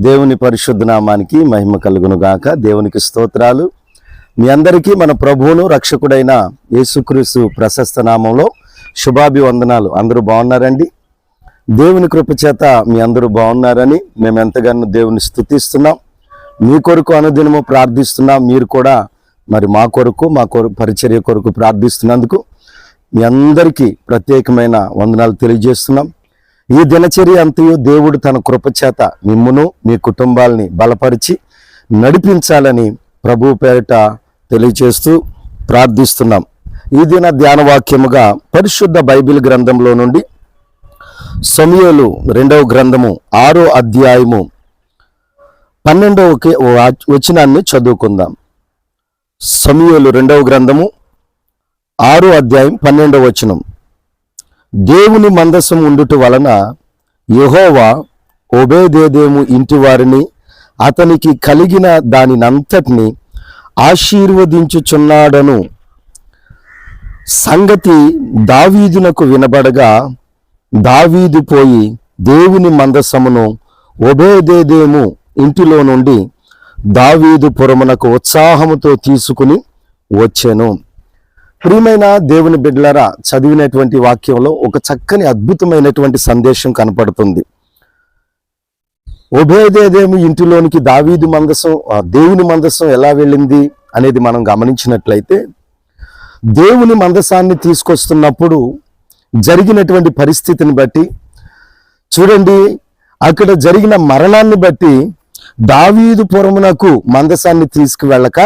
దేవుని పరిశుద్ధ నామానికి మహిమ కలుగును గాక దేవునికి స్తోత్రాలు. మీ అందరికీ మన ప్రభువును రక్షకుడైన యేసుక్రీస్తు ప్రశస్త నామంలో శుభాభివందనాలు. అందరూ బాగున్నారండి? దేవుని కృప చేత మీ అందరూ బాగున్నారని మేము ఎంతగానో దేవుని స్థుతిస్తున్నాం. మీ కొరకు అనుదినము ప్రార్థిస్తున్నాం. మీరు కూడా మరి మా కొరకు మా కొరకు పరిచర్య కొరకు ప్రార్థిస్తున్నందుకు మీ అందరికీ ప్రత్యేకమైన వందనాలు తెలియజేస్తున్నాం. ఈ దినచర్య అంతయు దేవుడు తన కృపచేత మిమ్మును మీ కుటుంబాలని బలపరిచి నడిపించాలని ప్రభు పేరిట తెలియచేస్తూ ప్రార్థిస్తున్నాం. ఈ దిన ధ్యానవాక్యముగా పరిశుద్ధ బైబిల్ గ్రంథంలో నుండి సమయలు రెండవ గ్రంథము ఆరో అధ్యాయము పన్నెండవ వచనాన్ని చదువుకుందాం. సమయలు రెండవ గ్రంథము ఆరో అధ్యాయం పన్నెండవ వచనం. దేవుని మందసం ఉండుట వలన యెహోవా ఒబేదేదేము ఇంటి వారిని అతనికి కలిగిన దానినంతటిని ఆశీర్వదించుచున్నాడను. సంగతి దావీదునకు వినబడగా దావీదు పోయి దేవుని మందసమును ఒబేదేదేము ఇంటిలో నుండి దావీదు పురమునకు ఉత్సాహముతో తీసుకుని వచ్చాను. ప్రియమైన దేవుని బిడ్డలరా చదివినటువంటి వాక్యంలో ఒక చక్కని అద్భుతమైనటువంటి సందేశం కనపడుతుంది. ఉభయదేదేమి ఇంటిలోనికి దావీదు మందసం ఆ దేవుని మందసం ఎలా వెళ్ళింది అనేది మనం గమనించినట్లయితే దేవుని మందసాన్ని తీసుకొస్తున్నప్పుడు జరిగినటువంటి పరిస్థితిని బట్టి చూడండి అక్కడ జరిగిన మరణాన్ని బట్టి దావీదు పురమునకు మందసాన్ని తీసుకువెళ్ళక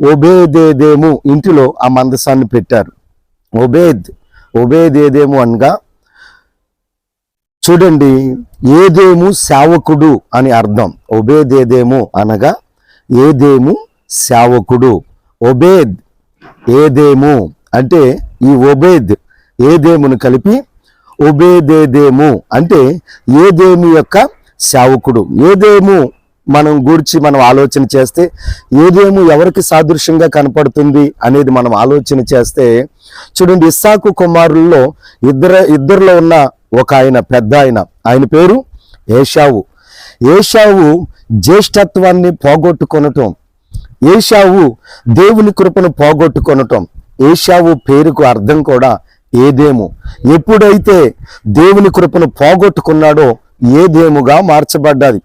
ఒబేదేదేము ఇంటిలో ఆ మందసాన్ని పెట్టారు. ఒబేద్ ఒబేదేదేము అనగా చూడండి ఏదేము సేవకుడు అని అర్థం. ఒబేదేదేము అనగా ఏదేము సేవకుడు ఒబేద్ ఏదేము అంటే ఈ ఒబేద్ ఏదేమును కలిపి ఒబేదేదేము అంటే ఏదేము యొక్క సేవకుడు ఏదేము మనం గూర్చి మనం ఆలోచన చేస్తే ఏదేమో ఎవరికి సాదృశ్యంగా కనపడుతుంది అనేది మనం ఆలోచన చేస్తే చూడండి ఇస్సాకు కుమారుల్లో ఇద్దరు ఇద్దరిలో ఉన్న ఒక ఆయన పెద్ద ఆయన. ఆయన పేరు ఏషావు. ఏషావు జ్యేష్ఠత్వాన్ని పోగొట్టుకొనటం. ఏషావు దేవుని కృపను పోగొట్టుకొనటం. ఏషావు పేరుకు అర్థం కూడా ఏదేమో. ఎప్పుడైతే దేవుని కృపను పోగొట్టుకున్నాడో ఏదేముగా మార్చబడ్డది?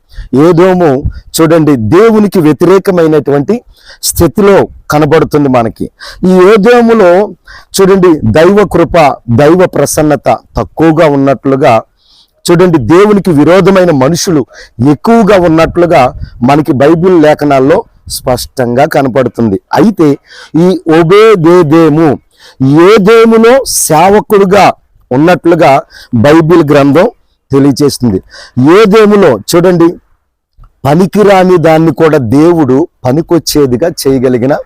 ఏదేమో చూడండి దేవునికి వ్యతిరేకమైనటువంటి స్థితిలో కనబడుతుంది మనకి. ఈ ఏదోములో చూడండి దైవ కృప దైవ ప్రసన్నత తక్కువగా ఉన్నట్లుగా చూడండి దేవునికి విరోధమైన మనుషులు ఎక్కువగా ఉన్నట్లుగా మనకి బైబిల్ లేఖనాల్లో స్పష్టంగా కనపడుతుంది. అయితే ఈ ఒబేదేదేము ఏదేములో సేవకుడుగా ఉన్నట్లుగా బైబిల్ గ్రంథం తెలియచేస్తుంది ఏదేములో చూడండి పనికిరాని దాన్ని కూడా దేవుడు పనికొచ్చేదిగా చేయగలిగిన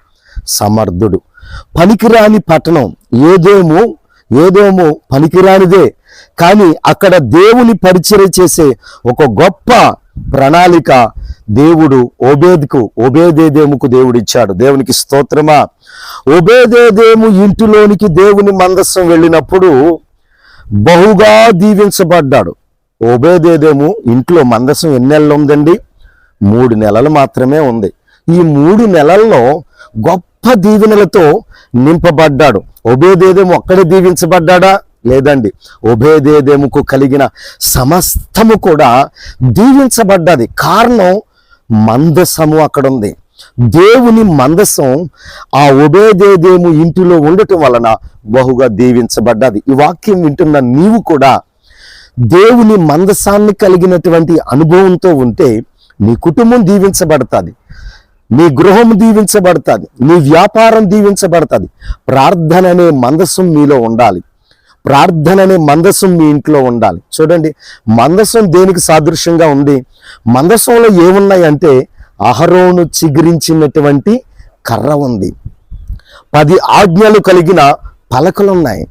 సమర్థుడు. పనికిరాని పట్టణం ఏదేమో ఏదేమో పనికిరానిదే. కానీ అక్కడ దేవుని పరిచయం చేసే ఒక గొప్ప ప్రణాళిక దేవుడు ఓబేద్కు ఓబేదేదేముకు దేవుడు ఇచ్చాడు దేవునికి స్తోత్రమా? ఓబేదేదేము ఇంటిలోనికి దేవుని మందస్సం వెళ్ళినప్పుడు బహుగా దీవించబడ్డాడు. ఓబేదేదేము ఇంట్లో మందసం ఎన్ని నెలలు ఉందండి మూడు నెలలు మాత్రమే ఉంది. ఈ మూడు నెలల్లో గొప్ప దీవెనలతో నింపబడ్డాడు. ఒబేదేదేము ఒక్కడే దీవించబడ్డాడా? లేదండి. ఒబేదేదేముకు కలిగిన సమస్తము కూడా దీవించబడ్డది. కారణం మందసము అక్కడ ఉంది దేవుని మందసం ఆ ఒబేదేదేము ఇంటిలో ఉండటం వలన బహుగా దీవించబడ్డది. ఈ వాక్యం వింటున్న నీవు కూడా దేవుని మందసాన్ని కలిగినటువంటి అనుభవంతో ఉంటే నీ కుటుంబం దీవించబడుతుంది నీ గృహం దీవించబడుతుంది నీ వ్యాపారం దీవించబడుతుంది. ప్రార్థన అనే మందసం మీలో ఉండాలి. ప్రార్థన అనే మందసం మీ ఇంట్లో ఉండాలి. చూడండి మందసం దేనికి సాదృశ్యంగా ఉంది? మందసంలో ఏమున్నాయంటే అహరోను చిగురించినటువంటి కర్ర ఉంది. పది ఆజ్ఞలు కలిగిన పలకలు ఉన్నాయి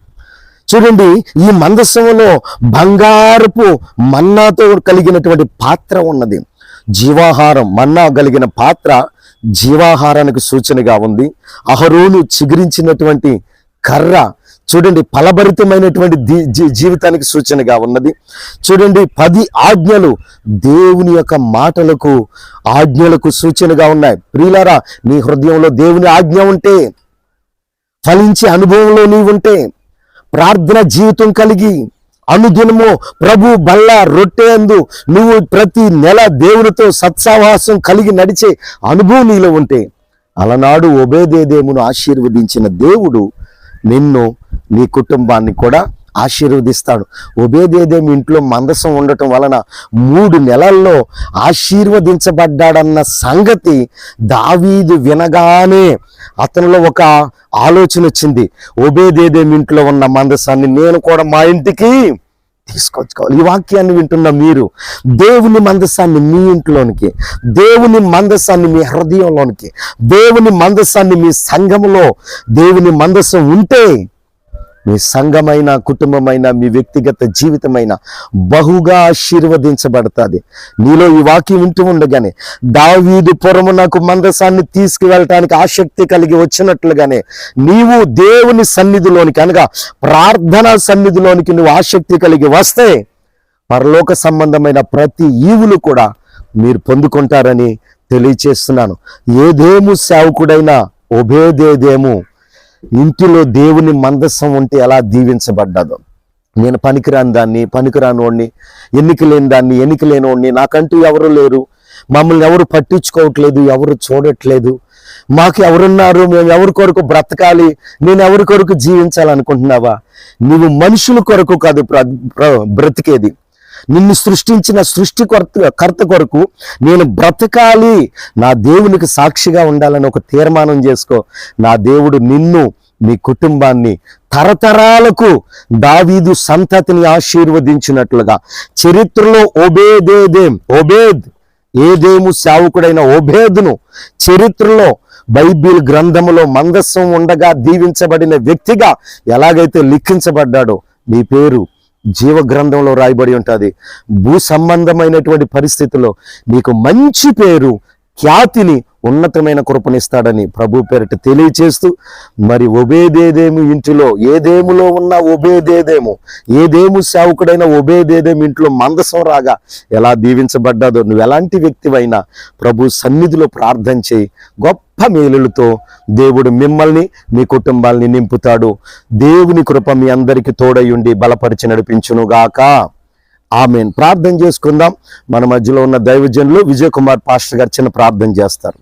చూడండి ఈ మందస్సులో బంగారపు మన్నాతో కలిగినటువంటి పాత్ర ఉన్నది. జీవాహారం మన్నా కలిగిన పాత్ర జీవాహారానికి సూచనగా ఉంది. అహరోలు చిగురించినటువంటి కర్ర చూడండి ఫలభరితమైనటువంటి దీ- జీ- జీవితానికి సూచనగా ఉన్నది. చూడండి పది ఆజ్ఞలు దేవుని యొక్క మాటలకు ఆజ్ఞలకు సూచనగా ఉన్నాయి. ప్రియులారా నీ హృదయంలో దేవుని ఆజ్ఞ ఉంటే ఫలించే అనుభవంలో నీవుంటే ప్రార్థన జీవితం కలిగి అనుదినము ప్రభు బల్ల రొట్టేందు నువ్వు ప్రతి నెల దేవునితో సత్సావాసం కలిగి నడిచే అనుభవం నీలో ఉంటే అలనాడు ఒబేదేదేమును ఆశీర్వదించిన దేవుడు నిన్ను నీ కుటుంబాన్ని కూడా ఆశీర్వదిస్తాడు. ఉభయదేదేం ఇంట్లో మందసం ఉండటం వలన మూడు నెలల్లో ఆశీర్వదించబడ్డాడన్న సంగతి దావీదు వినగానే అతనిలో ఒక ఆలోచన వచ్చింది. ఉభయదేదేం ఇంట్లో ఉన్న మందసాన్ని నేను కూడా మా ఇంటికి తీసుకొచ్చుకోవాలి. ఈ వాక్యాన్ని వింటున్న మీరు దేవుని మందసాన్ని మీ ఇంట్లోనికి దేవుని మందసాన్ని మీ హృదయంలోనికి దేవుని మందసాన్ని మీ సంఘములో దేవుని మందసం ఉంటే మీ సంఘమైన కుటుంబమైన మీ వ్యక్తిగత జీవితమైన బహుగా ఆశీర్వదించబడుతుంది. నీలో ఈ వాక్యం వింటూ ఉండగానే దావీదు పురము నాకు మందసాన్ని తీసుకువెళ్ళటానికి ఆసక్తి కలిగి వచ్చినట్లుగానే నీవు దేవుని సన్నిధిలోనికి అనగా ప్రార్థనా సన్నిధిలోనికి నువ్వు ఆసక్తి కలిగి వస్తే పరలోక సంబంధమైన ప్రతి ఈవులు కూడా మీరు పొందుకుంటారని తెలియచేస్తున్నాను. ఏదేము సేవకుడైనా ఒబేదేదేము. ఇంటిలో దేవుని మందస్సం ఉంటే ఎలా దీవించబడ్డాదో. నేను పనికిరాని దాన్ని పనికిరాని వాడిని ఎన్నిక లేని దాన్ని ఎన్నిక లేనివాడిని నాకంటూ ఎవరు లేరు. మమ్మల్ని ఎవరు పట్టించుకోవట్లేదు ఎవరు చూడట్లేదు. మాకు ఎవరున్నారు మేము ఎవరి కొరకు బ్రతకాలి నేను ఎవరి కొరకు జీవించాలనుకుంటున్నావా? నువ్వు మనుషుల కొరకు కాదు ప్ర- బ్రతికేది. నిన్ను సృష్టించిన సృష్టి కొరత కర్త కొరకు నేను బ్రతకాలి. నా దేవునికి సాక్షిగా ఉండాలని ఒక తీర్మానం చేసుకో. నా దేవుడు నిన్ను నీ కుటుంబాన్ని తరతరాలకు దావీదు సంతతిని ఆశీర్వదించినట్లుగా. చరిత్రలో ఒబేదేదేం ఒబేద్ ఏదేము సేవకుడైన ఒబేద్ను చరిత్రలో బైబిల్ గ్రంథములో మందస్సం ఉండగా దీవించబడిన వ్యక్తిగా ఎలాగైతే లిఖించబడ్డాడో నీ పేరు జీవ గ్రంథంలో రాయబడి ఉంటుంది. భూ సంబంధమైనటువంటి పరిస్థితుల్లో నీకు మంచి పేరు ఖ్యాతిని ఉన్నతమైన కృపనిస్తాడని ప్రభు పేరిట తెలియచేస్తూ మరి ఒబేదేదేము ఇంటిలో ఏదేములో ఉన్న ఒబేదేదేము ఏదేము సేవకుడైన ఒబేదేదేము ఇంట్లో మందసం రాగా ఎలా దీవించబడ్డాదో నువ్వు ఎలాంటి వ్యక్తివైనా ప్రభు సన్నిధిలో ప్రార్థన చేయి. గొప్ప మేలులతో దేవుడు మిమ్మల్ని మీ కుటుంబాల్ని నింపుతాడు. దేవుని కృప మీ అందరికీ తోడయుండి బలపరిచి నడిపించునుగాక. ఆమెన్. ప్రార్థన చేసుకుందాం. మన మధ్యలో ఉన్న దైవజనులు విజయ్ కుమార్ పాస్టర్ గారు చిన్న ప్రార్థన చేస్తారు.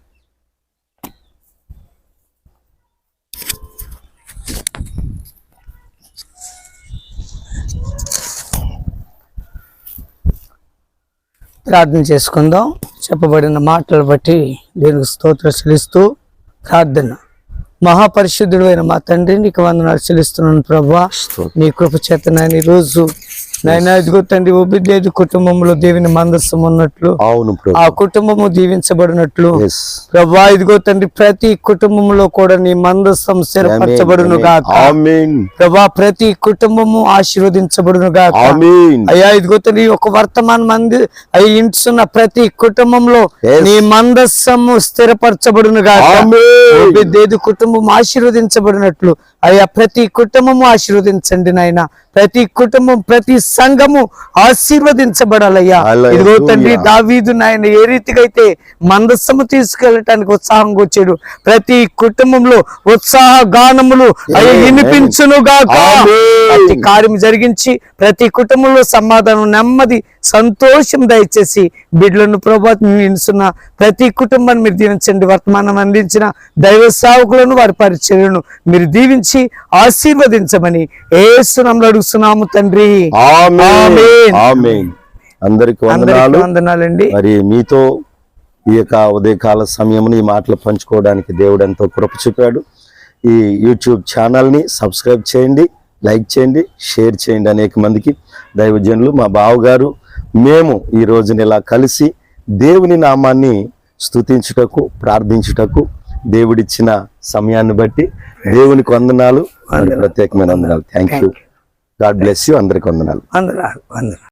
ప్రార్థన చేసుకుందాం. చెప్పబడిన మాటలు బట్టి దేవునికి స్తోత్రం చెల్లిస్తూ ప్రార్థన. మహాపరిశుద్ధుడు అయిన మా తండ్రి నీకు వందనాలు చెల్లిస్తున్నాను ప్రభా. నీ కృప చేత నాయన ఈ రోజు నాయన ఇదిగో తండ్రి ఒబిద్లేదు కుటుంబంలో దేవుని మందస్సం ఉన్నట్లు అవును ఆ కుటుంబము దీవించబడినట్లు. ప్రభా ఇదిగో తండ్రి ప్రతి కుటుంబంలో కూడా నీ మందస్సం స్థిరపరచబడును గాక. ప్రభా ప్రతి కుటుంబము ఆశీర్వదించబడును గాక. అయ్యా ఇదిగో తండ్రి ఒక వర్తమాన మంది అయి ఇంటున్న ప్రతి కుటుంబంలో. నీ మందస్సము స్థిరపరచబడును గాక. ఆమేన్ దేదు కుటుంబం ఆశీర్వదించబడినట్లు. అయ్యా ప్రతి కుటుంబము ఆశీర్వదించండి నాయన ప్రతి కుటుంబం ప్రతి సంఘము ఆశీర్వదించబడాలయ్యా. ఇదిగో తండ్రి దావీదు నాయన ఏ రీతిగా అయితే మందస్సము తీసుకెళ్ళటానికి ఉత్సాహంగా వచ్చాడు ప్రతి కుటుంబంలో ఉత్సాహ గానములు అయ్యా. వినిపించును గాక. ప్రతి కార్యం జరిగించి ప్రతి కుటుంబంలో సమాధానం నెమ్మది సంతోషం దయచేసి బిడ్డలను ప్రభావ నిలుస్తున్న ప్రతి కుటుంబాన్ని మీరు దీవించండి వర్తమానం అందించిన దైవ సేవకులను వారి పరిచర్యను మీరు దీవించి ఆశీర్వదించమని ఏసునంలో అడుగుతున్నాము తండ్రి. అందరికి అందరికీ వందనాలు. వందనాలండి. మరి మీతో ఈ యొక్క ఉదయకాల సమయముని ఈ మాటలు పంచుకోవడానికి దేవుడు ఎంతో కృప చూపాడు. ఈ యూట్యూబ్ ఛానల్ని సబ్స్క్రైబ్ చేయండి లైక్ చేయండి షేర్ చేయండి అనేక మందికి. దైవజనులు మా బావగారు మేము ఈ రోజున ఇలా కలిసి దేవుని నామాన్ని స్తుతించుటకు ప్రార్థించుటకు దేవుడిచ్చిన సమయాన్ని బట్టి దేవునికి వందనాలు. మరి ప్రత్యేకమైన వందనాలు. Thank you God bless you అందరికి వందనాలు. వందనాలు వందనాలు.